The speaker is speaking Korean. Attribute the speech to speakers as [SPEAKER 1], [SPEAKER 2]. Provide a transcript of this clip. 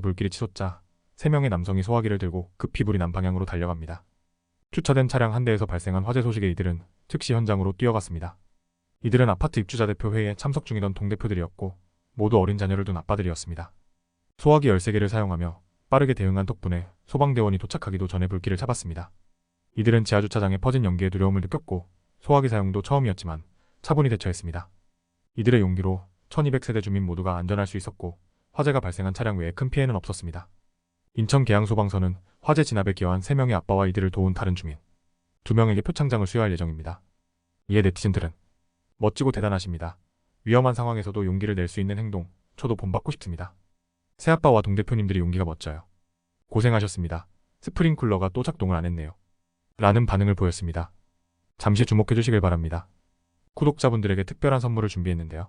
[SPEAKER 1] 불길이 치솟자 세 명의 남성이 소화기를 들고 급히 불이 난 방향으로 달려갑니다. 주차된 차량 한 대에서 발생한 화재 소식에 이들은 즉시 현장으로 뛰어갔습니다. 이들은 아파트 입주자 대표 회의에 참석 중이던 동대표들이었고 모두 어린 자녀를 둔 아빠들이었습니다. 소화기 13개를 사용하며 빠르게 대응한 덕분에 소방대원이 도착하기도 전에 불길을 잡았습니다. 이들은 지하주차장에 퍼진 연기에 두려움을 느꼈고 소화기 사용도 처음이었지만 차분히 대처했습니다. 이들의 용기로 1200세대 주민 모두가 안전할 수 있었고 화재가 발생한 차량 외에 큰 피해는 없었습니다. 인천 계양소방서는 화재 진압에 기여한 3명의 아빠와 이들을 도운 다른 주민 2명에게 표창장을 수여할 예정입니다. 이에 네티즌들은 멋지고 대단하십니다. 위험한 상황에서도 용기를 낼 수 있는 행동 저도 본받고 싶습니다. 새아빠와 동대표님들이 용기가 멋져요. 고생하셨습니다. 스프링쿨러가 또 작동을 안 했네요. 라는 반응을 보였습니다. 잠시 주목해 주시길 바랍니다. 구독자분들에게 특별한 선물을 준비했는데요.